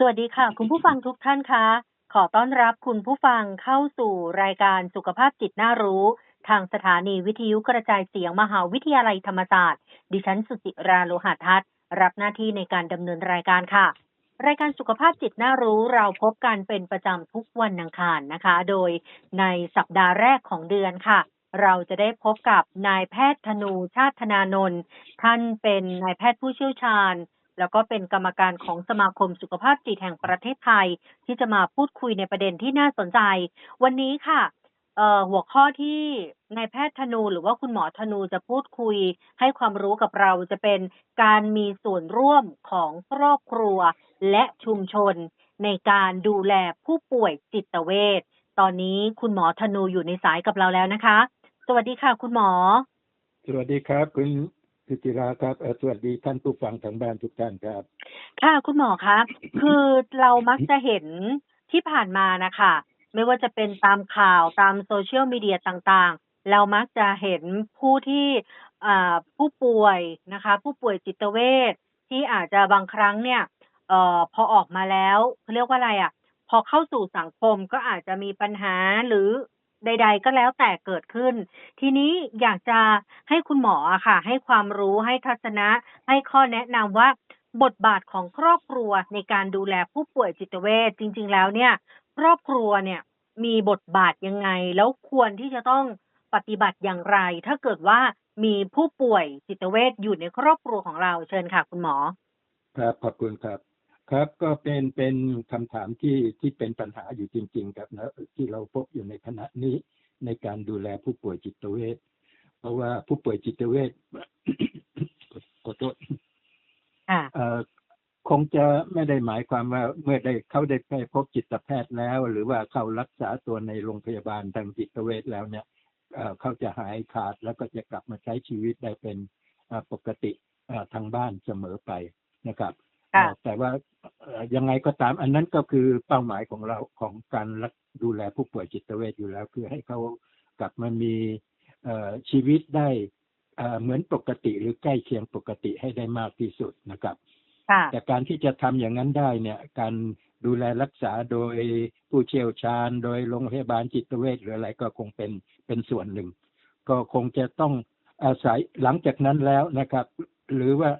สวัสดีค่ะ คุณผู้ฟังทุกท่านคะ ขอต้อนรับคุณผู้ฟังเข้าสู่รายการสุขภาพจิตน่ารู้ ทางสถานีวิทยุกระจายเสียงมหาวิทยาลัยธรรมศาสตร์ ดิฉันสุจิราโลหะทัศน์รับหน้าที่ในการดำเนินรายการค่ะ รายการสุขภาพจิตน่ารู้เราพบกันเป็นประจำทุกวันอังคารนะคะ โดยในสัปดาห์แรกของเดือนค่ะ เราจะได้พบกับนายแพทย์ธนูชาติธนานนท์ท่านเป็นนายแพทย์ผู้เชี่ยวชาญ แล้วก็เป็นกรรมการของสมาคมสุขภาพจิตแห่งประเทศไทย ที่จะมาพูดคุยในประเด็นที่น่าสนใจ วันนี้ค่ะหัวข้อที่นายแพทย์ธนูหรือว่าคุณหมอธนูจะพูดคุย ให้ความรู้กับเราจะเป็นการมีส่วนร่วมของครอบครัวและชุมชน ในการดูแลผู้ป่วยจิตเวชตอนนี้คุณหมอธนูอยู่ในสายกับเราแล้วนะคะ สวัสดีค่ะ คุณหมอ สวัสดีครับ คุณ สุจิราครับเอ่อสวัสดีท่านผู้ฟังทางบ้านทุกท่านครับ ค่ะคุณหมอคะคือเรามักจะเห็นที่ผ่านมานะคะ ไม่ว่าจะเป็นตามข่าวตามโซเชียลมีเดียต่างๆ เรามักจะเห็นผู้ที่อ่าผู้ป่วยนะคะ ผู้ป่วยจิตเวชที่อาจจะบางครั้งเนี่ยเอ่อพอออกมาแล้วเขาเรียกว่าอะไรอะ พอเข้าสู่สังคมก็อาจจะมีปัญหาหรือ ใด ๆ ก็แล้วแต่เกิดขึ้น ทีนี้อยากจะให้คุณหมออะค่ะ ให้ความรู้ ให้ทัศนะ ให้ข้อแนะนำว่า บทบาทของครอบครัวในการดูแลผู้ป่วยจิตเวชจริง ๆ แล้วเนี่ย ครอบครัวเนี่ยมีบทบาทยังไง แล้วควรที่จะต้องปฏิบัติอย่างไร ถ้าเกิดว่ามีผู้ป่วยจิตเวชอยู่ในครอบครัวของเราเชิญค่ะ คุณหมอ ครับ ขอบคุณครับ ครับก็เป็นเป็นคำถามที่ที่เป็นปัญหาอยู่จริง ๆ ครับนะที่เราพบอยู่ในขณะนี้ในการดูแลผู้ป่วยจิตเวชเพราะว่าผู้ป่วยจิตเวชขอโทษค่ะเอ่อคงจะไม่ได้หมายความว่าเมื่อได้เขาได้ไปพบจิตแพทย์แล้ว หรือว่าเข้ารักษาตัวในโรงพยาบาลทางจิตเวชแล้วเนี่ยเอ่อเขาจะหายขาดแล้วก็จะกลับมาใช้ชีวิตได้เป็นเอ่อปกติเอ่อทางบ้านเสมอไปนะครับค่ะเอ่อ แต่ว่าเอ่อยังไงก็ตาม อันนั้นก็คือเป้าหมายของเราของการรักดูแลผู้ป่วยจิตเวชอยู่แล้ว คือให้เขากลับมามีเอ่อชีวิตได้เอ่อเหมือนปกติหรือใกล้เคียงปกติให้ได้มากที่สุดนะครับค่ะแต่การที่จะทำอย่างนั้นได้เนี่ย การดูแลรักษาโดยผู้เชี่ยวชาญ โดยโรงพยาบาลจิตเวชหรืออะไรก็คงเป็นเป็นส่วนหนึ่ง ก็คงจะต้องอาศัยหลังจากนั้นแล้วนะครับ หรือว่า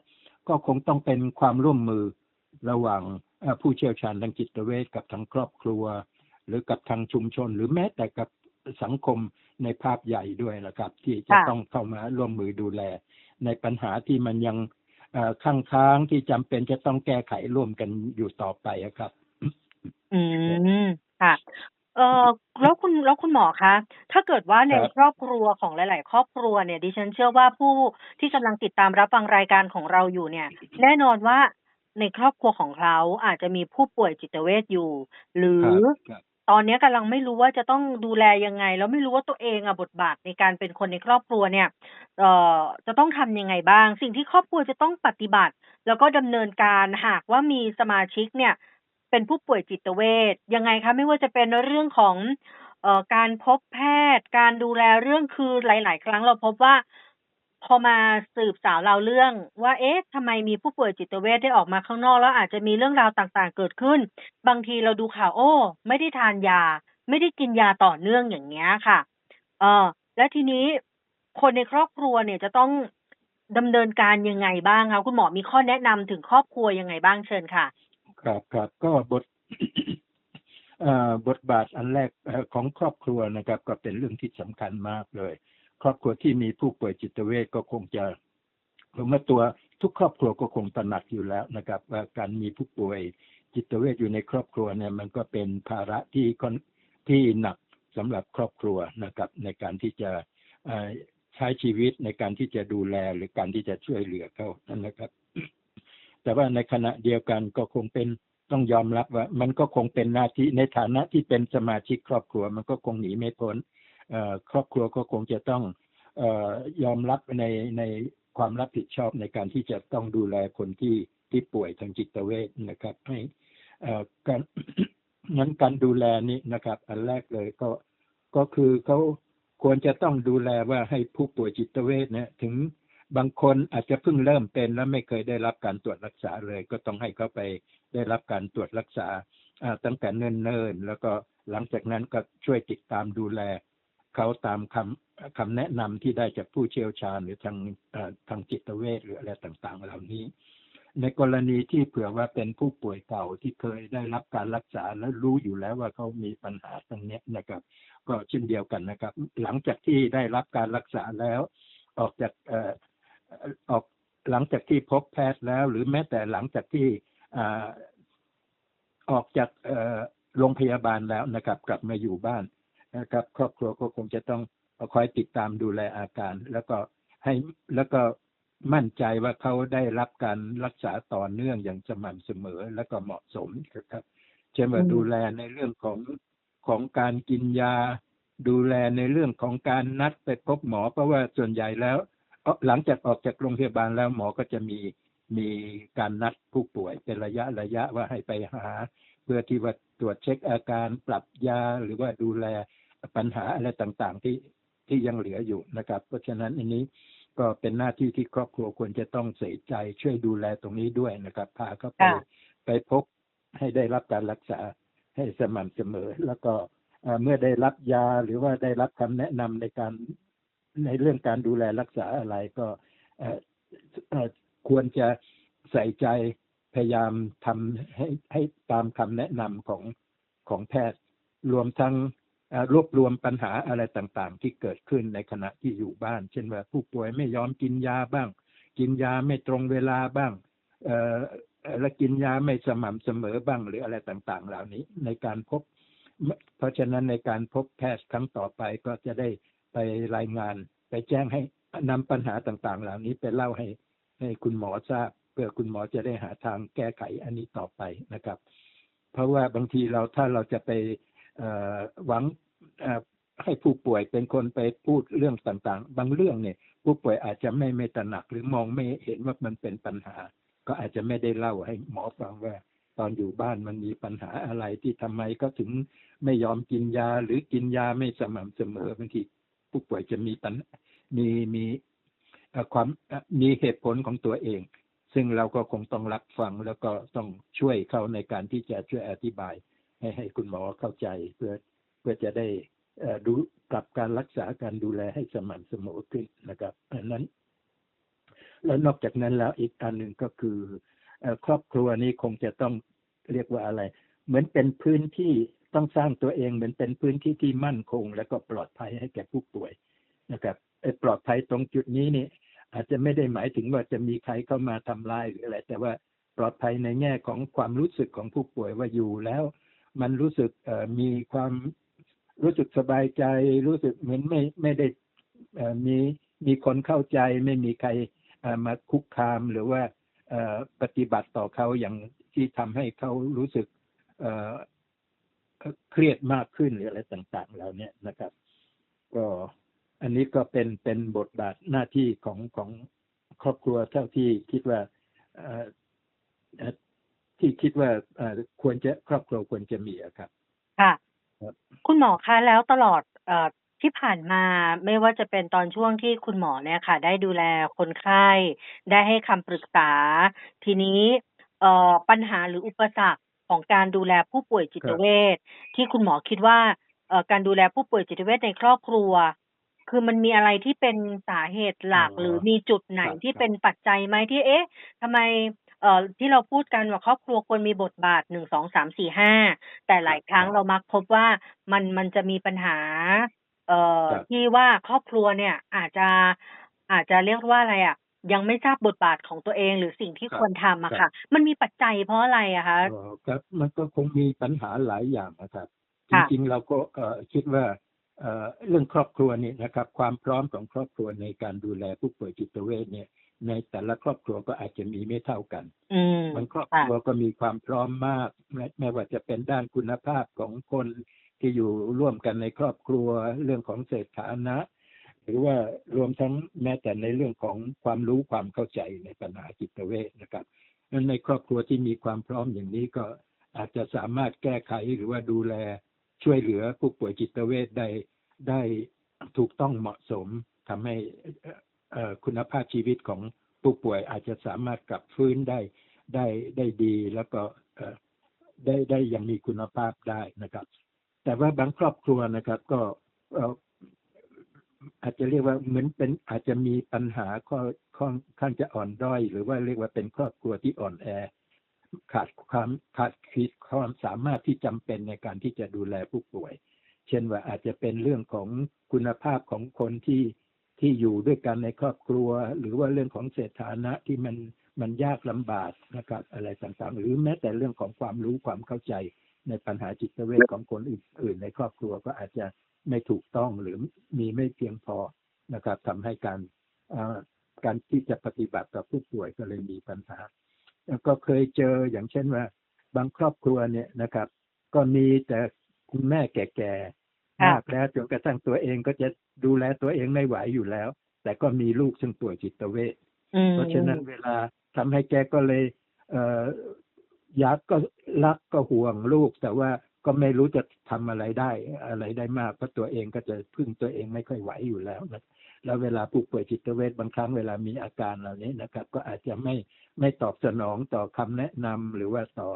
ก็คงต้องเป็นความร่วมมือระหว่างเอ่อผู้เชี่ยวชาญทางจิตเวชกับทางครอบครัว หรือกับทางชุมชน หรือแม้แต่กับสังคมในภาพใหญ่ด้วยนะครับ ที่จะค่ะต้องเข้ามาร่วมมือดูแล ในปัญหาที่มันยังเอ่อข้างค้างที่จำเป็นจะต้องแก้ไขร่วมกันอยู่ต่อไปอะครับ อืมค่ะ เออแล้วคุณแล้วคุณหมอคะ ถ้าเกิดว่าในครับ ครอบครัวของหลาย ๆ ครอบครัวเนี่ยดิฉันเชื่อว่าผู้ที่กำลังติดตามรับฟังรายการของเราอยู่เนี่ย แน่นอนว่าในครอบครัวของเขาอาจจะมีผู้ป่วยจิตเวชอยู่ หรือครับ ครับ ตอนนี้กำลังไม่รู้ว่าจะต้องดูแลยังไง แล้วไม่รู้ว่าตัวเองอะบทบาทในการเป็นคนในครอบครัวเนี่ย เอ่อ จะต้องทำยังไงบ้าง สิ่งที่ครอบครัวจะต้องปฏิบัติ แล้วก็ดำเนินการหากว่ามีสมาชิกเนี่ย เป็นผู้ป่วยจิตเวชยังไงคะไม่ว่าจะเป็นเรื่องของเอ่อการพบแพทย์ การดูแลเรื่องคือหลาย ๆ ครั้งเราพบว่า พอมาสืบสาวเราวเรื่อง ว่าเอ๊ะทำไมมีผู้ป่วยจิตเวชได้ออกมาข้างนอก แล้วอาจจะมีเรื่องราวต่างๆ เกิดขึ้น บางทีเราดูข่าวโอ้ ไม่ได้ทานยา ไม่ได้กินยาต่อเนื่องอย่างเงี้ยค่ะ เออแล้วทีนี้คนในครอบครัวเนี่ยจะต้องดำเนินการยังไงบ้างคะคุณหมอมีข้อแนะนำถึงครอบครัวยังไงบ้างเชิญค่ะ ครับครับก็บทบทบาทอันแรกของครอบครัวนะครับ ก็เป็นเรื่องที่สำคัญมากเลย ครอบครัวที่มีผู้ป่วยจิตเวชก็คงจะผมว่าตัวทุกครอบครัวก็คงตระหนักอยู่แล้วนะครับว่าการมีผู้ป่วยจิตเวชอยู่ในครอบครัวเนี่ย มันก็เป็นภาระที่ที่หนักสำหรับครอบครัวนะครับ ในการที่จะใช้ชีวิตในการที่จะดูแลหรือการที่จะช่วยเหลือเขานั่นนะครับ แต่ว่าในขณะเดียวกันก็คงเป็นต้องยอมรับว่า มันก็คงเป็นหน้าที่ในฐานะที่เป็นสมาชิกครอบครัว มันก็คงหนีไม่พ้นครอบครัวก็คงจะต้องออยอมรับในในความรับผิดชอบในการที่จะต้องดูแลคนที่ที่ป่วยทางจิตเวชนะครับให้การงั้นการดูแลนี่นะครับ อันแรกเลยก็ก็คือเขาควรจะต้องดูแลว่าให้ผู้ป่วยจิตเวชเนี่ยถึง บางคนอาจจะเพิ่งเริ่มเป็นแล้วไม่เคยได้รับการตรวจรักษาเลย ก็ต้องให้เขาไปได้รับการตรวจรักษาตั้งแต่เนิ่นๆ แล้วก็หลังจากนั้นก็ช่วยติดตามดูแลเขาตามคำคำแนะนำที่ได้จากผู้เชี่ยวชาญหรือทางทางจิตเวชหรืออะไรต่างๆ เหล่านี้ ในกรณีที่เผื่อว่าเป็นผู้ป่วยเก่าที่เคยได้รับการรักษาและรู้อยู่แล้วว่าเขามีปัญหาตรงนี้นะครับ ก็เช่นเดียวกันนะครับ หลังจากที่ได้รับการรักษาแล้วออกจาก อ่อเอ่อออกหลังจากที่พบแพทย์แล้ว หรือแม้แต่หลังจากที่อ่าออกจากเอ่อโรงพยาบาลแล้วนะครับ กลับมาอยู่บ้านนะครับ ครอบครัวก็คงจะต้องคอยติดตามดูแลอาการ แล้วก็ให้แล้วก็มั่นใจว่าเขาได้รับการรักษาต่อเนื่องอย่างสม่ำเสมอและก็เหมาะสมครับเช่นว่าอืมดูแลในเรื่องของของการกินยา ดูแลในเรื่องของการนัดไปพบหมอ เพราะว่าส่วนใหญ่แล้วเอ่อ หลังจากออกจากโรงพยาบาลแล้วหมอก็จะมีมีการนัดผู้ป่วยเป็นระยะระยะว่าให้ไปหา เพื่อที่ว่าตรวจเช็คอาการปรับยาหรือว่าดูแลปัญหาอะไรต่างๆที่ที่ยังเหลืออยู่นะครับ เพราะฉะนั้นอันนี้ก็เป็นหน้าที่ที่ครอบครัวควรจะต้องใส่ใจช่วยดูแลตรงนี้ด้วยนะครับ พาเขาไปค่ะไปพบให้ได้รับการรักษาให้สม่ำเสมอ แล้วก็เอ่อเมื่อได้รับยาหรือว่าได้รับคำแนะนำในการ ในเรื่องการดูแลรักษาอะไรก็ควรจะใส่ใจพยายามทำให้ให้ตามคำแนะนำของของแพทย์ รวมทั้งรวบรวมปัญหาอะไรต่างๆ ที่เกิดขึ้นในขณะที่อยู่บ้าน เช่นว่าผู้ป่วยไม่ยอมกินยาบ้าง กินยาไม่ตรงเวลาบ้างและกินยาไม่สม่ำเสมอบ้างหรืออะไรต่างๆ เหล่านี้ในการพบ เพราะฉะนั้นในการพบแพทย์ครั้งต่อไปก็จะได้ ไปรายงาน ไปแจ้งให้นำปัญหาต่างๆ เหล่านี้ไปเล่าให้ให้คุณหมอทราบ เพื่อคุณหมอจะได้หาทางแก้ไขอันนี้ต่อไปนะครับ เพราะว่าบางทีเราถ้าเราจะไปหวังให้ผู้ป่วยเป็นคนไปพูดเรื่องต่างๆ บางเรื่องเนี่ย ผู้ป่วยอาจจะไม่ไม่ตระหนักหรือมองไม่เห็นว่ามันเป็นปัญหา ก็อาจจะไม่ได้เล่าให้หมอฟังว่า ตอนอยู่บ้านมันมีปัญหาอะไรที่ทำไมก็ถึงไม่ยอมกินยาหรือกินยาไม่สม่ำเสมอบางที ผู้ป่วยจะมีปัญมีมีความมีเหตุผลของตัวเอง ซึ่งเราก็คงต้องรับฟังแล้วก็ต้องช่วยเขาในการที่จะช่วยอธิบาย ให้ให้คุณหมอเข้าใจเพื่อเพื่อจะได้ดูปรับการรักษาการดูแลให้สม่ำเสมอขึ้นนะครับอันนั้น แล้วนอกจากนั้นแล้วอีกอันหนึ่งก็คือครอบครัวนี้คงจะต้องเรียกว่าอะไร เหมือนเป็นพื้นที่ ต้องสร้างตัวเองเหมือนเป็นพื้นที่ที่มั่นคง และก็ปลอดภัยให้แก่ผู้ป่วยนะครับปลอดภัยตรงจุดนี้นี่อาจจะไม่ได้หมายถึงว่าจะมีใครเข้ามาทำลายหรืออะไร แต่ว่าปลอดภัยในแง่ของความรู้สึกของผู้ป่วยว่าอยู่แล้ว มันรู้สึกมีความรู้สึกสบายใจ รู้สึกเหมือนไม่ไม่ได้มีมีคนเข้าใจ ไม่มีใครมาคุกคามหรือว่าปฏิบัติต่อเขาอย่างที่ทำให้เขารู้สึก เอ่อเครียดมากขึ้นหรืออะไรต่างๆเหล่านี้นะครับ ก็อันนี้ก็เป็นเป็นบทบาทหน้าที่ของของครอบครัวเท่าที่คิดว่าเอ่อเอ่อที่คิดว่าเอ่อควรจะครอบครัวควรจะมีอะครับ ค่ะครับคุณหมอคะแล้วตลอดเอ่อที่ผ่านมาไม่ว่าจะเป็นตอนช่วงที่คุณหมอเนี่ยค่ะ ได้ดูแลคนไข้ ได้ให้คำปรึกษา ทีนี้เอ่อปัญหาหรืออุปสรรค ของการดูแลผู้ป่วยจิตเวชที่คุณหมอคิดว่าเอ่อการดูแลผู้ป่วยจิตเวชในครอบครัว คือมันมีอะไรที่เป็นสาเหตุหลักอ๋อหรือมีจุดไหนครับที่ครับเป็นปัจจัยไหมที่เอ๊ะทำไมเอ่อที่เราพูดกันว่าครอบครัวควรมีบทบาทหนึ่งสองสามสี่ห้าแต่หลายครั้งครับเรามักพบว่ามันมันจะมีปัญหา เอ่อครับที่ว่าครอบครัวเนี่ยอาจจะอาจจะเรียกว่าอะไรอะ ยังไม่ทราบบทบาทของตัวเองหรือสิ่งที่ครับควรทำอะครัค่ะบมันมีปัจจัยเพราะอะไรอะคะอ๋อครับ มันก็คงมีปัญหาหลายอย่างนะครับจค่ะริงๆเราก็เอ่อคิดว่าเอ่อเรื่องครอบครัวนี่นะครับ ความพร้อมของครอบครัวในการดูแลผู้ป่วยจิตเวชเนี่ย ในแต่ละครอบครัวก็อาจจะมีไม่เท่ากันอืมบางครอบค่ะครัวก็มีความพร้อมมากไม่ไม่ว่าจะเป็นด้านคุณภาพของคนที่อยู่ร่วมกันในครอบครัวเรื่องของเศรษฐานะ หรือว่ารวมทั้งแม้แต่ในเรื่องของความรู้ความเข้าใจในปัญหาจิตเวชนะครับนั้นในครอบครัวที่มีความพร้อมอย่างนี้ก็อาจจะสามารถแก้ไขหรือว่าดูแลช่วยเหลือผู้ป่วยจิตเวชได้ได้ถูกต้องเหมาะสมทำให้อ่อเอ่อคุณภาพชีวิตของผู้ป่วยอาจจะสามารถกลับฟื้นได้ได้ได้ดีแล้วก็เออได้ได้อยังมีคุณภาพได้นะครับ แต่ว่าบางครอบครัวนะครับก็เอาจจะเรียกว่าเหมือนเป็นอาจจะมีปัญหาข้อค่อนข้างจะอ่อนด้อย หรือว่าเรียกว่าเป็นครอบครัวที่อ่อนแอ ขาดความขาดขีดความสามารถที่จำเป็นในการที่จะดูแลผู้ป่วย เช่นว่าอาจจะเป็นเรื่องของคุณภาพของคนที่ที่อยู่ด้วยกันในครอบครัว หรือว่าเรื่องของเศรษฐานะที่มันมันยากลำบากนะครับ อะไรต่างๆ หรือแม้แต่เรื่องของความรู้ความเข้าใจในปัญหาจิตเวชของคนอื่น ๆ ในครอบครัวก็อาจจะ ไม่ถูกต้องหรือมีไม่เพียงพอนะครับทำให้การเอ่อการที่จะปฏิบัติกับผู้ป่วยก็เลยมีปัญหา แล้วก็เคยเจออย่างเช่นว่า บางครอบครัวเนี่ยนะครับ ก็มีแต่คุณแม่แก่ๆค่ะมากแล้วจนกระทั่งตัวเองก็จะดูแลตัวเองไม่ไหวอยู่แล้ว แต่ก็มีลูกซึ่งป่วยจิตเวชอืมเพราะฉะนั้นเวลาทำให้แกก็เลย เอ่ออยากก็รักก็ห่วงลูก แต่ว่า ก็ไม่รู้จะทำอะไรได้อะไรได้มากเพราะตัวเองก็จะพึ่งตัวเองไม่ค่อยไหวอยู่แล้วนะแล้วเวลาผู้ป่วยจิตเวชบางครั้งเวลามีอาการเหล่านี้นะครับ ก็อาจจะไม่ไม่ตอบสนองต่อคำแนะนำหรือว่าต่อ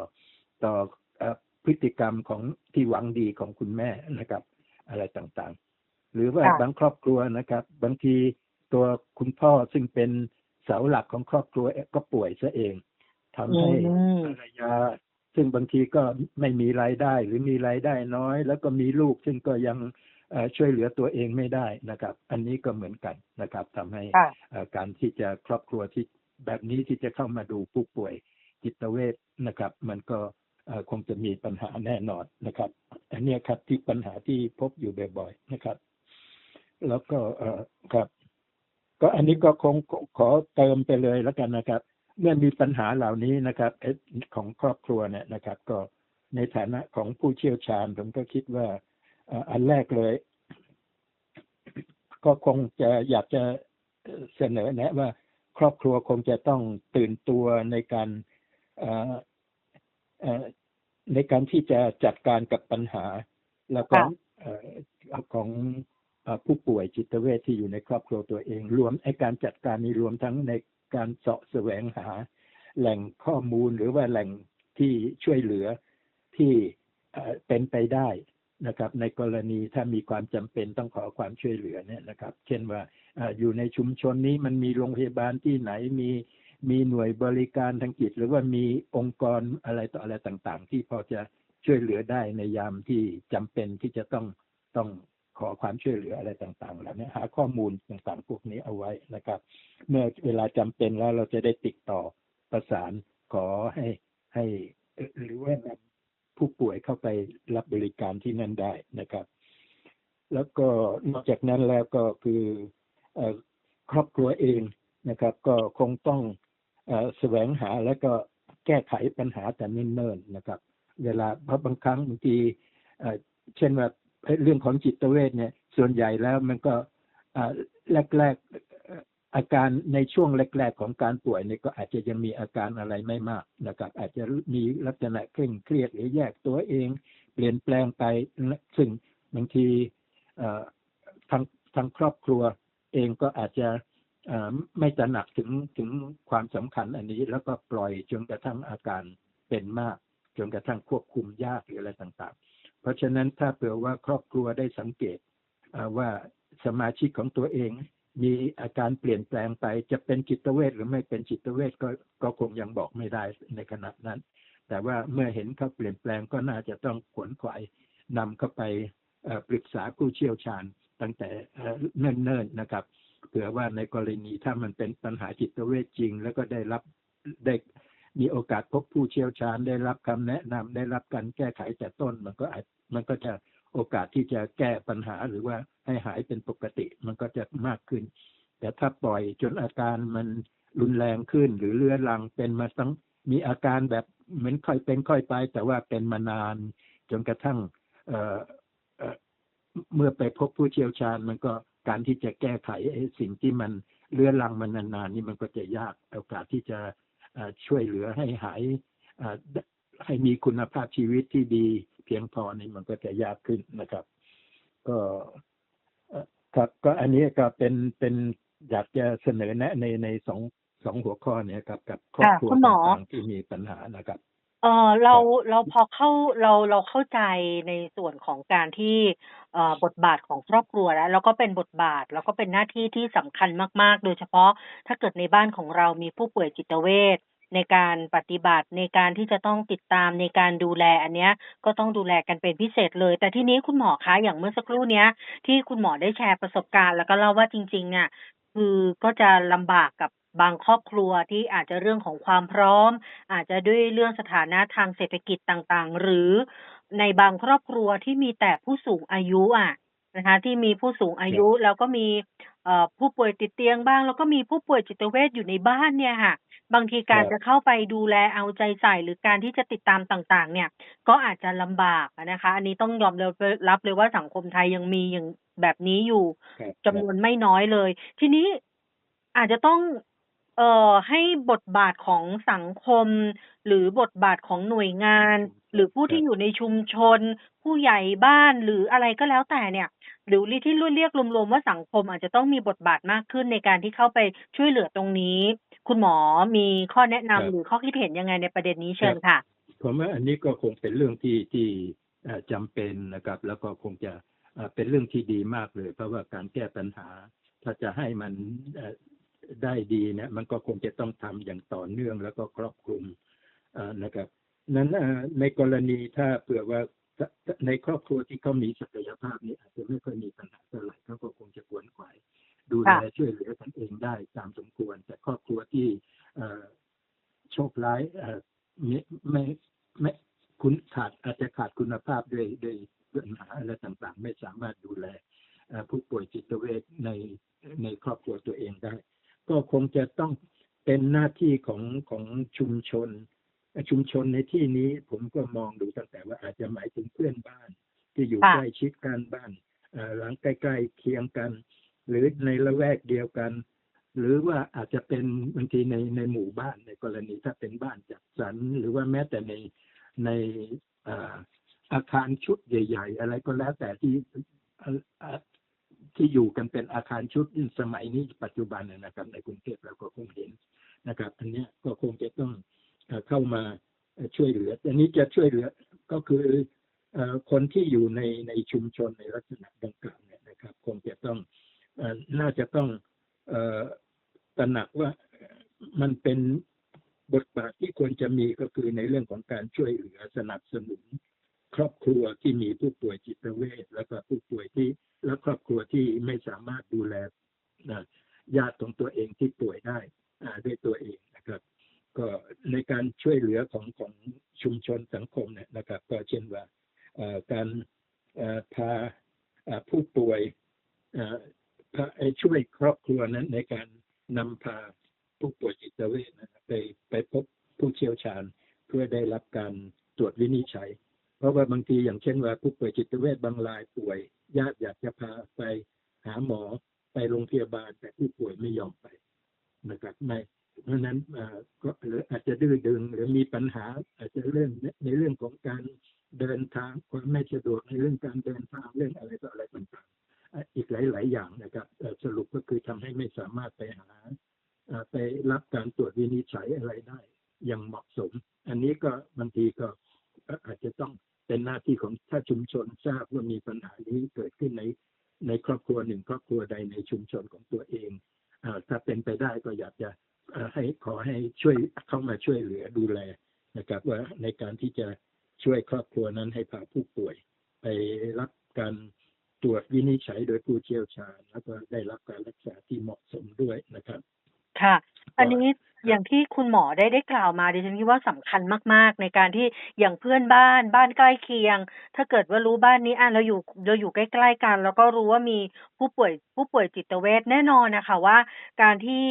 ต่อเอ่อพฤติกรรมของที่หวังดีของคุณแม่นะครับ อะไรต่างๆ หรือว่าค่ะบางครอบครัวนะครับ บางทีตัวคุณพ่อซึ่งเป็นเสาหลักของครอบครัวก็ป่วยซะเองทำให้อืมภรรยา ซึ่งบางทีก็ไม่มีรายได้หรือมีรายได้น้อย แล้วก็มีลูกซึ่งก็ยังเอ่อช่วยเหลือตัวเองไม่ได้นะครับ อันนี้ก็เหมือนกันนะครับทำให้ค่ะเอ่อการที่จะครอบครัวที่แบบนี้ที่จะเข้ามาดูผู้ป่วยจิตเวชนะครับ มันก็เอ่อคงจะมีปัญหาแน่นอนนะครับ อันเนี้ยครับที่ปัญหาที่พบอยู่บ่อยๆนะครับ แล้วก็เอ่อครับ ก็อันนี้ก็คงขอเติมไปเลยแล้วกันนะครับ เมื่อมีปัญหาเหล่านี้นะครับเอ่อของครอบครัวเนี่ยนะครับ ก็ในฐานะของผู้เชี่ยวชาญผมก็คิดว่าเอ่ออันแรกเลย ก็คงจะอยากจะเสนอแนะว่าครอบครัวคงจะต้องตื่นตัวในการเอ่อเอ่อในการที่จะจัดการกับปัญหา แล้วก็ค่ะเอ่อของเอ่อผู้ป่วยจิตเวชที่อยู่ในครอบครัวตัวเอง รวมไอ้การจัดการนี้รวมทั้งใน การเสาะแสวงหา แหล่งข้อมูลหรือว่าแหล่งที่ช่วยเหลือที่เป็นไปได้นะครับ ในกรณีถ้ามีความจำเป็นต้องขอความช่วยเหลือเนี่ยนะครับ เช่นว่าอยู่ในชุมชนนี้มันมีโรงพยาบาลที่ไหนมีมีหน่วยบริการทางจิต หรือว่ามีองค์กรอะไรต่ออะไรต่าง ๆ ที่พอจะช่วยเหลือได้ในยามที่จำเป็นที่จะต้องต้อง ขอความช่วยเหลืออะไรต่างๆแล้วเนี่ยหาข้อมูลต่างๆพวกนี้เอาไว้นะครับ เมื่อเวลาจำเป็นแล้วเราจะได้ติดต่อประสานขอให้ให้หรือว่านำผู้ป่วยเข้าไปรับบริการที่นั่นได้นะครับ แล้วก็นอกจากนั้นแล้วก็คืออครอบครัวเองนะครับ ก็คงต้องอ่อแสวงหาแล้วก็แก้ไขปัญหาแต่เนิ่นๆนะครับ เวลาเพราะบางครั้งบางทีเอ่อเช่นว่า เรื่องของจิตเวชเนี่ยส่วนใหญ่แล้วมันก็อ่าแรกๆอาการในช่วงแรกๆของการป่วยเนี่ยก็อาจจะยังมีอาการอะไรไม่มากนะครับ อาจจะมีลักษณะเคร่งเครียดหรือแยกตัวเอง เปลี่ยนแปลงไปซึ่งบางทีทางทางครอบครัวเองก็อาจจะไม่ตระหนักถึงถึงความสำคัญอันนี้ แล้วก็ปล่อยจนกระทั่งอาการเป็นมาก จนกระทั่งควบคุมยากหรืออะไรต่างๆ เพราะฉะนั้นถ้าเผื่อว่าครอบครัวได้สังเกตว่าสมาชิกของตัวเอง มีอาการเปลี่ยนแปลงไปจะเป็นจิตเวชหรือไม่เป็นจิตเวชก็ก็คงยังบอกไม่ได้ในขณะนั้น แต่ว่าเมื่อเห็นเขาเปลี่ยนแปลงก็น่าจะต้องขวนขวายนำเข้าไปปรึกษาผู้เชี่ยวชาญตั้งแต่เอ่อเนิ่นๆนะครับเผื่อว่าในกรณีถ้ามันเป็นปัญหาจิตเวชจริง แล้วก็ได้รับได้ มีโอกาสพบผู้เชี่ยวชาญได้รับคำแนะนำได้รับการแก้ไขแต่ต้นมันก็อาจมันก็จะโอกาสที่จะแก้ปัญหาหรือว่าให้หายเป็นปกติ มันก็จะมากขึ้น แต่ถ้าปล่อยจนอาการมันรุนแรงขึ้น หรือเรื้อรังเป็นมาตั้งมีอาการแบบเหมือนค่อยเป็นค่อยไป แต่ว่าเป็นมานาน จนกระทั่งเอ่อเเมื่อไปพบผู้เชี่ยวชาญ มันก็การที่จะแก้ไขสิ่งที่มันเรื้อรังมันานๆนี่มันก็จะยากโอกาสที่จะ ช่วยเหลือให้หายเอ่อให้มีคุณภาพชีวิตที่ดีเพียงพอนี่มันก็จะยากขึ้นนะครับ ก็เอ่อครับก็อันนี้ก็เป็นเป็นอยากจะเสนอแนะในในสองสองหัวข้อเนี้ครับกับครอบครัวค่ะคุณหมอต่างๆที่มีปัญหานะครับ เอ่อเราครับเราพอเข้าเราเราเข้าใจในส่วนของการที่เอ่อบทบาทของครอบครัวแล้ว แล้วก็เป็นบทบาท แล้วก็เป็นหน้าที่ที่สำคัญมาก ๆ โดยเฉพาะถ้าเกิดในบ้านของเรามีผู้ป่วยจิตเวชในการปฏิบัติในการที่จะต้องติดตามในการดูแลอันเนี้ยก็ต้องดูแลกันเป็นพิเศษเลย แต่ทีนี้คุณหมอคะอย่างเมื่อสักครู่เนี้ยที่คุณหมอได้แชร์ประสบการณ์ แล้วก็เล่าว่าจริงๆเนี่ยคือก็จะลำบากกับ บางครอบครัวที่อาจจะเรื่องของความพร้อม อาจจะด้วยเรื่องสถานะทางเศรษฐกิจต่างๆ หรือในบางครอบครัวที่มีแต่ผู้สูงอายุอะนะคะที่มีผู้สูงอายุแล้วก็มีเอ่อผู้ป่วยติดเตียงบ้าง แล้วก็มีผู้ป่วยจิตเวชอยู่ในบ้านเนี่ยค่ะ บางทีการครับจะเข้าไปดูแลเอาใจใส่หรือการที่จะติดตามต่างๆ เนี่ย ก็อาจจะลำบากอะนะคะ อันนี้ต้องยอมรับรับเลยว่าสังคมไทยยังมีอย่างแบบนี้อยู่ครับจำนวนไม่น้อยเลย ทีนี้อาจจะต้อง เอ่อ ให้บทบาทของสังคม หรือบทบาทของหน่วยงาน หรือผู้ที่อยู่ในชุมชน ผู้ใหญ่บ้าน หรืออะไรก็แล้วแต่เนี่ย หรือที่เรียกรวม ๆ ว่าสังคม อาจจะต้องมีบทบาทมากขึ้นในการที่เข้าไปช่วยเหลือตรงนี้ คุณหมอมีข้อแนะนำหรือข้อคิดเห็นยังไงในประเด็นนี้ เชิญค่ะ ผมว่าอันนี้ก็คงเป็นเรื่องที่ ที่ เอ่อ จำเป็นนะครับ แล้วก็คงจะ เอ่อ เป็นเรื่องที่ดีมากเลย เพราะว่าการแก้ปัญหา ถ้าจะให้มัน เอ่อ ได้ดีเนี่ยมันก็คงจะต้องทำอย่างต่อเนื่องแล้วก็ครอบคลุมเอ่อนะครับ นั้นเอ่อในกรณีถ้าเผื่อว่าถ้าในครอบครัวที่เขามีศักยภาพนี้อาจจะไม่ค่อยมีปัญหาเท่าไหร่เขาก็คงจะขวนขวายดูแลค่ะช่วยเหลือกันเองได้ตามสมควร แต่ครอบครัวที่เอ่อโชคร้ายเอ่อไม่ไม่ไม่คุณขาดอาจจะขาดคุณภาพด้วยด้วยปัญหาอะไรต่างๆ ไม่สามารถดูแลเอ่อผู้ป่วยจิตเวชในในครอบครัวตัวเองได้ ก็คงจะต้องเป็นหน้าที่ของของชุมชน ชุมชนในที่นี้ผมก็มองดูตั้งแต่ว่าอาจจะหมายถึงเพื่อนบ้าน ที่อยู่ใกล้ชิดกันบ้านหลังใกล้ๆเคียงกัน หรือในละแวกเดียวกัน หรือว่าอาจจะเป็นบางทีในในหมู่บ้านในกรณีถ้าเป็นบ้านจัดสรรหรือว่าแม้แต่ในในอาคารชุดใหญ่ ๆ อะไรก็แล้วแต่ที่ ที่อยู่กันเป็นอาคารชุดสมัยนี้ปัจจุบันนะครับ ในกรุงเทพเราก็คงเห็นนะครับอันนี้ก็คงจะต้องเข้ามาช่วยเหลืออันนี้จะช่วยเหลือก็คือคนที่อยู่ในในชุมชนในลักษณะดังกล่าวเนี่ยนะครับคงจะต้องน่าจะต้องตระหนักว่ามันเป็นบทบาทที่ควรจะมีก็คือในเรื่องของการช่วยเหลือสนับสนุน ครอบครัวที่มีผู้ป่วยจิตเวชแล้วก็ผู้ป่วยที่และครอบครัวที่ไม่สามารถดูแลนะญาติของตัวเองที่ป่วยได้ด้วยตัวเองนะครับ ก็ในการช่วยเหลือของของชุมชนสังคมเนี่ยนะครับ ก็เช่นว่าการพาผู้ป่วยช่วยครอบครัวนั้นในการนำพาผู้ป่วยจิตเวชนะครับไปไปพบผู้เชี่ยวชาญเพื่อได้รับการตรวจวินิจฉัย เพราะว่าบางทีอย่างเช่นว่าผู้ป่วยจิตเวชบางรายป่วย ญาติอยากจะพาไปหาหมอไปโรงพยาบาลแต่ผู้ป่วยไม่ยอมไปนะครับไม่เพราะนั้นอ่อก็หรืออาจจะดื้อดึงหรือมีปัญหาอาจจะเรื่องในเรื่องของการเดินทางความไม่สะดวกในเรื่องการเดินทางเรื่องอะไรต่ออะไรต่างๆอะอีกหลาย ๆ อย่างนะครับสรุปก็คือทำให้ไม่สามารถไปหาไปรับการตรวจวินิจฉัยอะไรได้อย่างเหมาะสม อันนี้ก็บางทีก็อาจจะต้อง เป็นหน้าที่ของถ้าชุมชนทราบว่ามีปัญหานี้เกิดขึ้นในในครอบครัวหนึ่งครอบครัวใดในชุมชนของตัวเองอถ้าเป็นไปได้ก็อยากจะให้ขอให้ช่วยเข้ามาช่วยเหลือดูแลนะครับ ว่าในการที่จะช่วยครอบครัวนั้นให้พาผู้ป่วย ไปรับการตรวจวินิจฉัยโดยผู้เชี่ยวชาญ แล้วก็ได้รับการรักษาที่เหมาะสมด้วยนะครับ ค่ะ อันนี้ อย่างที่คุณหมอได้ได้กล่าวมาดิฉันคิดว่าสำคัญมาก ๆ ในการที่อย่างเพื่อนบ้านบ้านใกล้เคียง ถ้าเกิดว่ารู้บ้านนี้อะเราอยู่เราอยู่ใกล้ ๆ กัน แล้วก็รู้ว่ามีผู้ป่วยผู้ป่วยจิตเวชแน่นอนนะคะว่า การที่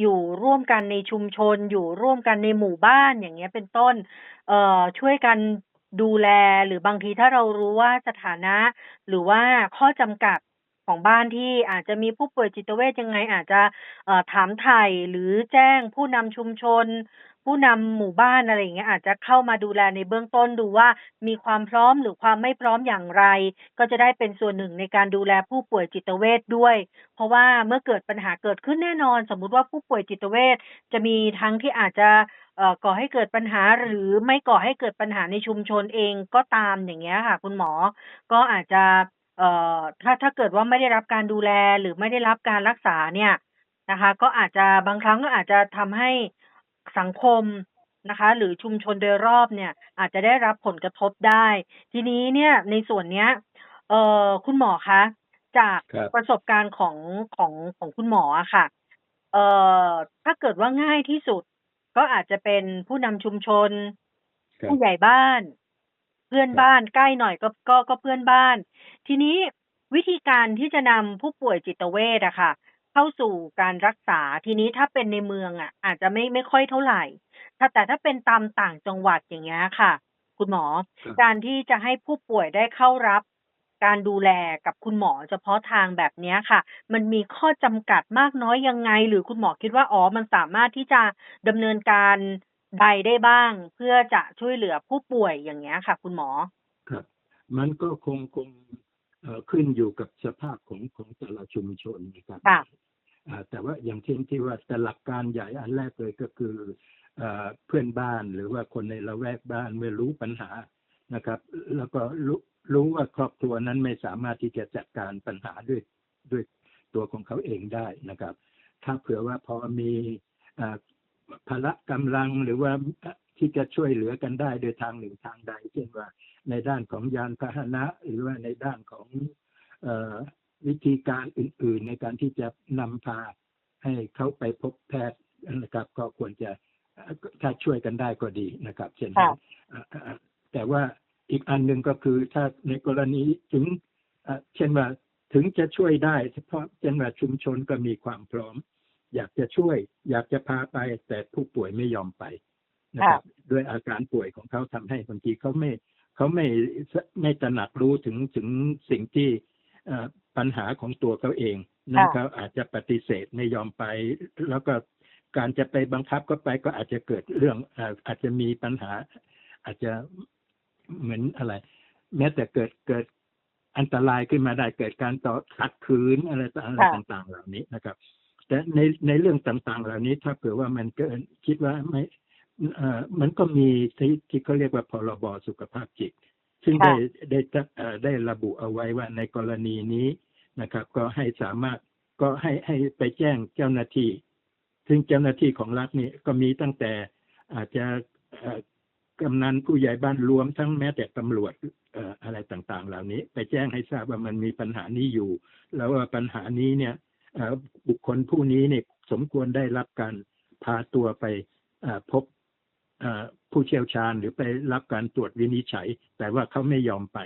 อยู่ร่วมกันในชุมชน อยู่ร่วมกันในหมู่บ้านอย่างเงี้ยเป็นต้นเอ่อช่วยกันดูแลหรือบางทีถ้าเรารู้ว่าสถานะ หรือว่าข้อจำกัด ของบ้านที่อาจจะมีผู้ป่วยจิตเวชยังไงอาจจะเอ่อถามไถ่หรือแจ้งผู้นำชุมชน ผู้นำหมู่บ้านอะไรอย่างเงี้ยอาจจะเข้ามาดูแลในเบื้องต้นดูว่ามีความพร้อมหรือความไม่พร้อมอย่างไร ก็จะได้เป็นส่วนหนึ่งในการดูแลผู้ป่วยจิตเวชด้วย เพราะว่าเมื่อเกิดปัญหาเกิดขึ้นแน่นอน สมมุติว่าผู้ป่วยจิตเวชจะมีทั้งที่อาจจะเอ่อก่อให้เกิดปัญหาหรือไม่ก่อให้เกิดปัญหาในชุมชนเองก็ตามอย่างเงี้ยค่ะ คุณหมอ ก็อาจจะ เอ่อถ้าถ้าเกิดว่าไม่ได้รับการดูแลหรือไม่ได้รับการรักษาเนี่ยนะคะ ก็อาจจะบางครั้งก็อาจจะทำให้สังคมนะคะ หรือชุมชนโดยรอบเนี่ย อาจจะได้รับผลกระทบได้ ทีนี้เนี่ยในส่วนเนี้ยเอ่อคุณหมอคะ จากครับ ประสบการณ์ของของของคุณหมออะค่ะ เอ่อถ้าเกิดว่าง่ายที่สุด ก็อาจจะเป็นผู้นำชุมชน ครับผู้ใหญ่บ้าน เพื่อนครับบ้านใกล้หน่อยก็ก็ก็เพื่อนบ้าน ทีนี้วิธีการที่จะนำผู้ป่วยจิตเวชอะค่ะ เข้าสู่การรักษาทีนี้ถ้าเป็นในเมืองอะอาจจะไม่ไม่ค่อยเท่าไหร่ ถ้าแต่ถ้าเป็นตามต่างจังหวัดอย่างเงี้ยค่ะ คุณหมอ ครับ การที่จะให้ผู้ป่วยได้เข้ารับ การดูแลกับคุณหมอเฉพาะทางแบบเนี้ยค่ะ มันมีข้อจำกัดมากน้อยยังไง หรือคุณหมอคิดว่าอ๋อมันสามารถที่จะดำเนินการ ใดได้บ้าง เพื่อจะช่วยเหลือผู้ป่วยอย่างเงี้ยค่ะ คุณหมอ ครับ มันก็คงคงเอ่อขึ้นอยู่กับสภาพของของแต่ละชุมชนนะครับค่ะ อ่าแต่ว่าอย่างเช่นที่ว่าแต่หลักการใหญ่อันแรกเลยก็คือเอ่อเพื่อนบ้านหรือว่าคนในละแวกบ้านเมื่อรู้ปัญหานะครับ แล้วก็รู้รู้ว่าครอบครัวนั้นไม่สามารถที่จะจัดการปัญหาด้วยด้วยตัวของเขาเองได้นะครับ ถ้าเผื่อว่าพอมีอ่า พละกำลังหรือว่าที่จะช่วยเหลือกันได้โดยทางหนึ่งทางใด เช่นว่า ในด้านของยานพาหนะ หรือว่าในด้านของอวิธีการอื่น ๆ ในการที่จะนำพาให้เขาไปพบแพทย์นะครับ ก็ควรจะถ้าช่วยกันได้ก็ดีนะครับ เช่นนั้แต่ว่าอีกอันหนึ่งก็คือถ้าในกรณีถึงเช่นว่าถึงจะช่วยได้ เฉพาะเช่นว่าชุมชนก็มีความพร้อม อยากจะช่วย อยากจะพาไป แต่ผู้ป่วยไม่ยอมไปนะครับ ด้วยอาการป่วยของเขาทำให้บางทีเขาไม่เขาไม่ไม่ตระหนักรู้ถึงถึงสิ่งที่เอ่อปัญหาของตัวเขาเองนั่นค่ะเขาอาจจะปฏิเสธไม่ยอมไป แล้วก็การจะไปบังคับก็ไปก็อาจจะเกิดเรื่องเอ่ออาจจะมีปัญหา อาจจะเหมือนอะไร แม้แต่เกิดเกิดอันตรายขึ้นมาได้เกิดการต่อขัดขืนอะไรต่างอะไรค่ะต่างๆเหล่านี้นะครับ แต่ในในเรื่องต่างๆ เหล่านี้ถ้าเผื่อว่ามันเกินคิดว่าไม่เอ่อมันก็มีที่ที่เขาเรียกว่าพรบสุขภาพจิต ซึ่งค่ะได้ได้จะเอ่อได้ระบุเอาไว้ว่าในกรณีนี้นะครับ ก็ให้สามารถก็ให้ให้ไปแจ้งเจ้าหน้าที่ ซึ่งเจ้าหน้าที่ของรัฐนี่ก็มีตั้งแต่อาจจะเอ่อกำนันผู้ใหญ่บ้านรวมทั้งแม้แต่ตำรวจเอ่ออะไรต่างๆ เหล่านี้ ไปแจ้งให้ทราบว่ามันมีปัญหานี้อยู่ แล้วว่าปัญหานี้เนี่ยเอ่อ บุคคลผู้นี้เนี่ยสมควรได้รับการพาตัวไปเอ่อพบเอ่อผู้เชี่ยวชาญหรือไปรับการตรวจวินิจฉัย แต่ว่าเขาไม่ยอมไป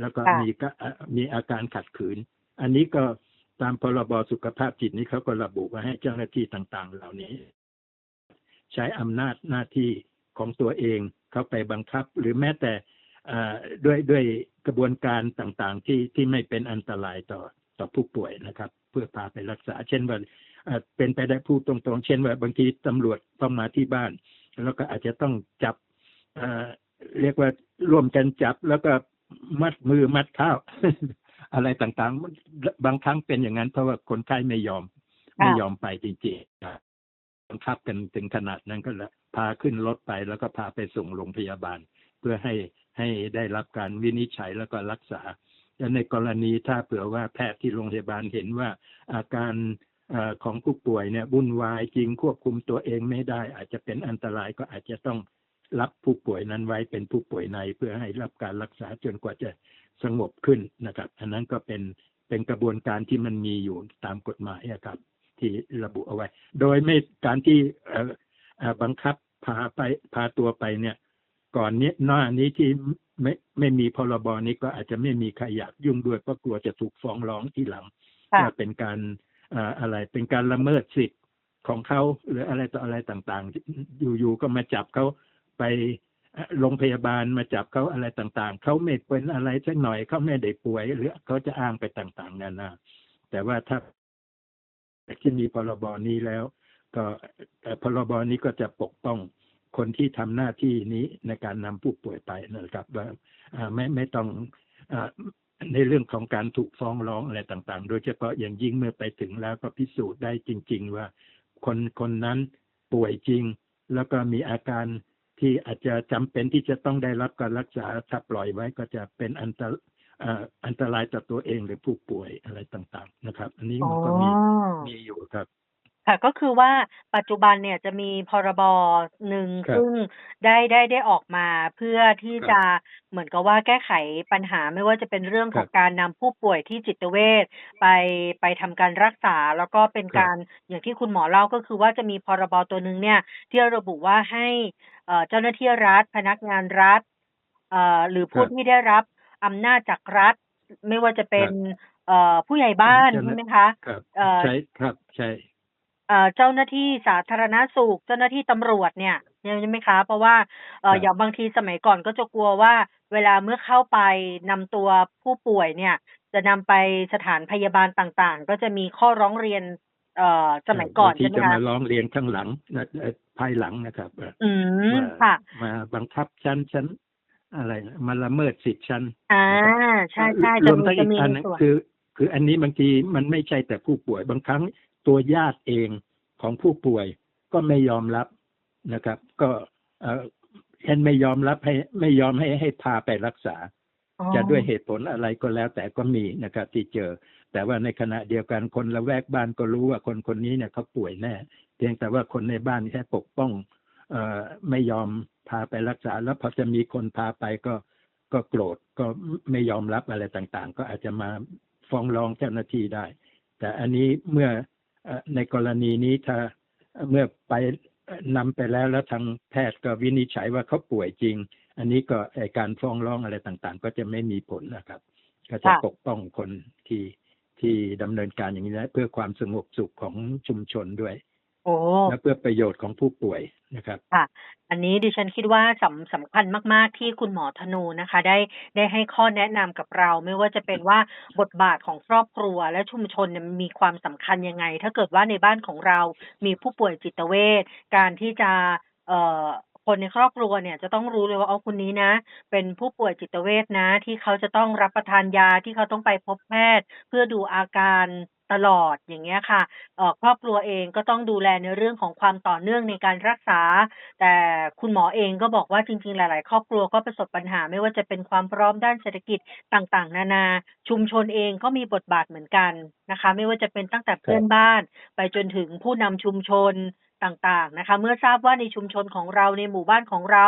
แล้วก็ค่ะมีก็เอ่อมีอาการขัดขืน อันนี้ก็ตามพรบสุขภาพจิตนี้เขาก็ระบุไว้ให้เจ้าหน้าที่ต่างๆ เหล่านี้ ใช้อำนาจหน้าที่ของตัวเองเข้าไปบังคับ หรือแม้แต่อ่าด้วยด้วยกระบวนการต่างๆ ที่ที่ไม่เป็นอันตรายต่อ ต่อผู้ป่วยนะครับ เพื่อพาไปรักษา เช่นว่าเอ่อเป็นไปได้พูดตรงๆ เช่นว่าบางทีตำรวจต้องมาที่บ้าน แล้วก็อาจจะต้องจับเอ่อเรียกว่าร่วมกันจับแล้วก็มัดมือมัดเท้าอะไรต่างๆ บางครั้งเป็นอย่างนั้นเพราะว่าคนไข้ไม่ยอม ไม่ยอมไปจริงๆครับบังคับกันถึงขนาดนั้นก็ละพาขึ้นรถไปแล้วก็พาไปส่งโรงพยาบาล เพื่อให้ให้ได้รับการวินิจฉัยแล้วก็รักษา และในกรณีถ้าเผื่อว่าแพทย์ที่โรงพยาบาลเห็นว่าอาการอของผู้ป่วยเนี่ยวุ่นวายจริงควบคุมตัวเองไม่ได้ อาจจะเป็นอันตรายก็อาจจะต้องรับผู้ป่วยนั้นไว้เป็นผู้ป่วยในเพื่อให้รับการรักษาจนกว่าจะสงบขึ้นนะครับ อันนั้นก็เป็นเป็นกระบวนการที่มันมีอยู่ตามกฎหมายครับที่ระบุเอาไว้ โดยไม่การที่บังคับพาไปพาตัวไปเนี่ย ก่อนนี้หน้านี้ที่ไม่ไม่มีพรบนี้ก็อาจจะไม่มีใครอยากยุ่งด้วยเพราะกลัวจะถูกฟ้องร้องที่หลังค่ะว่าเป็นการเอ่ออะไรเป็นการละเมิดสิทธิ์ของเขาหรืออะไรต่ออะไรต่างๆ อยู่ๆก็มาจับเขาไปเอ่อโรงพยาบาลมาจับเขาอะไรต่างๆ เขาไม่เป็นอะไรสักหน่อยเขาไม่ได้ป่วยหรือเขาจะอ้างไปต่างๆนานาแต่ว่าถ้าที่มีพรบนี้แล้ว ก็เอ่อพรบนี้ก็จะปกป้อง คนที่ทำหน้าที่นี้ในการนำผู้ป่วยไปนะครับว่าอ่าไม่ไม่ต้องอาในเรื่องของการถูกฟ้องร้องอะไรต่าง ๆ โดยเฉพาะอย่างยิ่งเมื่อไปถึงแล้วก็พิสูจน์ได้จริง ๆ ว่าคนคนนั้นป่วยจริง แล้วก็มีอาการที่อาจจะจำเป็นที่จะต้องได้รับการรักษาถ้าปล่อยไว้ก็จะเป็นอันตรเอ่ออันตรายต่อตัวเองหรือผู้ป่วยอะไรต่าง ๆ นะครับ อันนี้อ๋อมันก็มีมีอยู่ครับ ค่ะ ก็คือว่าปัจจุบันเนี่ยจะมีพรบ หนึ่ง ครับซึ่งได้ ได้ ได้ออกมาเพื่อที่ครับจะเหมือนกับว่าแก้ไขปัญหา ไม่ว่าจะเป็นเรื่องขครัองบ การนำผู้ป่วยที่จิตเวชไป ไปทำการรักษา แล้วก็เป็นครับการอย่างที่คุณหมอเล่า ก็คือว่าจะมีพรบ ตัวหนึ่งเนี่ย ที่ระบุว่าให้ เอ่อ เจ้าหน้าที่รัฐ พนักงานรัฐ เอ่อ หรือคผู้รับ ที่ได้รับอำนาจจากรัฐ ไม่ว่าจะเป็คนรับเอ่อ ผู้ใหญ่บ้านเจ้าหใช่น้า ไหมคะ ครับ เอ่อ ใช่ครับ ใช่ เอ่อเจ้าหน้าที่สาธารณสุข เจ้าหน้าที่ตำรวจเนี่ยใช่ไหมคะ เพราะว่าเอ่คอรับ อย่างบางทีสมัยก่อนก็จะกลัวว่า เวลาเมื่อเข้าไปนำตัวผู้ป่วยเนี่ย จะนำไปสถานพยาบาลต่างๆ ก็จะมีข้อร้องเรียน เอ่อสมัยก่อนที่ใช่ไหมจะคะ มาร้องเรียนข้างหลังนะเอ่อภายหลังนะครับเอ่ออืมว่าค่ะ มาบังคับฉันฉันอะไรนะมาละเมิดสิทธิ์ฉันอ่า นะครับใช่ใช่รจะวมมีทั้งจะอีกมีอันหนึงส่วน คือ คืออันนี้บางทีมันไม่ใช่แต่ผู้ป่วยบางครั้ง ตัวญาติเองของผู้ป่วยก็ไม่ยอมรับนะครับ ก็เอ่อเห็นไม่ยอมรับให้ไม่ยอมให้ให้พาไปรักษาอ๋อจะด้วยเหตุผลอะไรก็แล้วแต่ก็มีนะครับที่เจอ แต่ว่าในขณะเดียวกันคนละแวกบ้านก็รู้ว่าคนคนนี้เนี่ยเขาป่วยแน่ เพียงแต่ว่าคนในบ้านแค่ปกป้องเอ่อไม่ยอมพาไปรักษา แล้วพอจะมีคนพาไปก็ก็โกรธก็ไม่ยอมรับอะไรต่างๆ ก็อาจจะมาฟ้องร้องเจ้าหน้าที่ได้ แต่อันนี้เมื่อเอ่อ ในกรณีนี้ถ้าเมื่อไปเอ่อนำไปแล้วแล้วทางแพทย์ก็วินิจฉัยว่าเขาป่วยจริง อันนี้ก็ไอ้การฟ้องร้องอะไรต่างๆ ก็จะไม่มีผลนะครับ ก็จะค่ะปกป้องคนที่ที่ดำเนินการอย่างนี้นะเพื่อความสงบสุขของชุมชนด้วยโอ้ และเพื่อประโยชน์ของผู้ป่วยนะครับค่ะอันนี้ดิฉันคิดว่าสำสำคัญมาก ๆ ที่คุณหมอธนูนะคะ ได้ได้ให้ข้อแนะนำกับเรา ไม่ว่าจะเป็นว่าบทบาทของครอบครัว และชุมชนเนี่ยมันมีความสำคัญยังไง ถ้าเกิดว่าในบ้านของเรามีผู้ป่วยจิตเวชการที่จะเอ่อคนในครอบครัวเนี่ยจะต้องรู้เลยว่าอ๋อคนนี้นะ เป็นผู้ป่วยจิตเวชนะ ที่เขาจะต้องรับประทานยาที่เขาต้องไปพบแพทย์ เพื่อดูอาการ ตลอด อย่างเงี้ยค่ะ เอ่อ ครอบครัวเองก็ต้องดูแลในเรื่องของความต่อเนื่องในการรักษา แต่คุณหมอเองก็บอกว่า จริง ๆ หลาย ๆ ครอบครัวก็ประสบปัญหา ไม่ว่าจะเป็นความพร้อมด้านเศรษฐกิจต่าง ๆ นานา ชุมชนเองก็มีบทบาทเหมือนกันนะคะ ไม่ว่าจะเป็นตั้งแต่เพื่อนบ้าน ไปจนถึงผู้นำชุมชนต่าง ๆ นะคะ เมื่อทราบว่าในชุมชนของเรา ในหมู่บ้านของเรา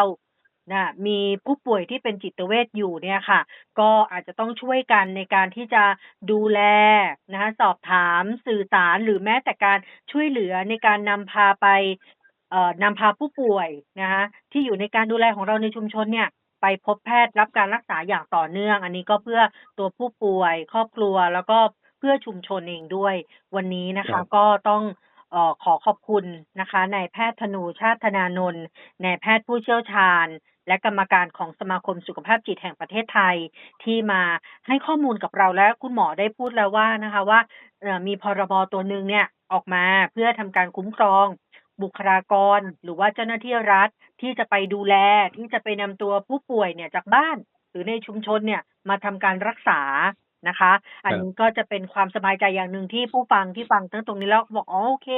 นะมีผู้ป่วยที่เป็นจิตเวชอยู่เนี่ยค่ะ ก็อาจจะต้องช่วยกันในการที่จะดูแลนะคะสอบถามสื่อสารหรือแม้แต่การช่วยเหลือในการนำพาไปเอ่อนำพาผู้ป่วยนะคะที่อยู่ในการดูแลของเราในชุมชนเนี่ยไปพบแพทย์รับการรักษาอย่างต่อเนื่อง อันนี้ก็เพื่อตัวผู้ป่วย ครอบครัวแล้วก็เพื่อชุมชนเองด้วย วันนี้นะครัคะบก็ต้องเอ่อขอขอบคุณนะคะนายแพทย์ธนูชาติธนานนท์นายแพทย์ผู้เชี่ยวชาญ และกรรมการของสมาคมสุขภาพจิตแห่งประเทศไทย ที่มาให้ข้อมูลกับเราและคุณหมอได้พูดแล้วว่านะคะว่ามีพรบตัวหนึ่งเนี่ยออกมาเพื่อทำการคุ้มครอง บุคลากร หรือว่าเจ้าหน้าที่รัฐที่จะไปดูแลที่จะไปนำตัวผู้ป่วยเนี่ยจากบ้าน หรือในชุมชนเนี่ยมาทำการรักษานะคะ อันนี้ก็จะเป็นความสบายใจอย่างหนึ่งที่ผู้ฟังที่ฟังตั้งตรงนี้แล้วบอกอ๋อโอเค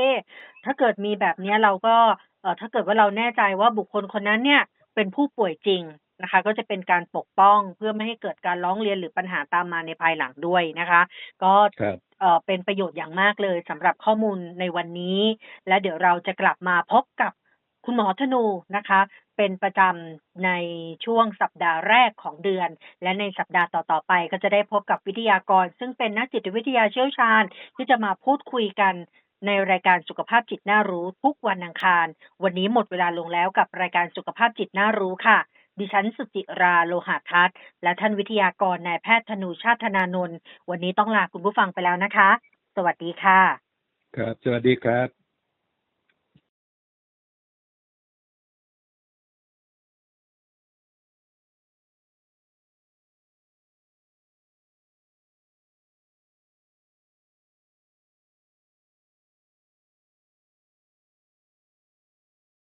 ถ้าเกิดมีแบบนี้เราก็เออถ้าเกิดว่าเราแน่ใจว่าบุคคลคนนั้นเนี่ย เป็นผู้ป่วยจริงนะคะ ก็จะเป็นการปกป้องเพื่อไม่ให้เกิดการร้องเรียนหรือปัญหาตามมาในภายหลังด้วยนะคะ ก็ครับเอ่อเป็นประโยชน์อย่างมากเลยสำหรับข้อมูลในวันนี้ และเดี๋ยวเราจะกลับมาพบกับคุณหมอธนูนะคะ เป็นประจำในช่วงสัปดาห์แรกของเดือน และในสัปดาห์ต่อ ๆ ไป ก็จะได้พบกับวิทยากร ซึ่งเป็นนักจิตวิทยาเชี่ยวชาญที่จะมาพูดคุยกัน ในรายการสุขภาพจิตน่ารู้ทุกวันอังคาร วันนี้หมดเวลาลงแล้วกับรายการสุขภาพจิตน่ารู้ค่ะ ดิฉันสุจิราโลหะทัศน์และท่านวิทยากรนายแพทย์ธนูชาตินานนท์วันนี้ต้องลาคุณผู้ฟังไปแล้วนะคะ สวัสดีค่ะ ครับ สวัสดีครับ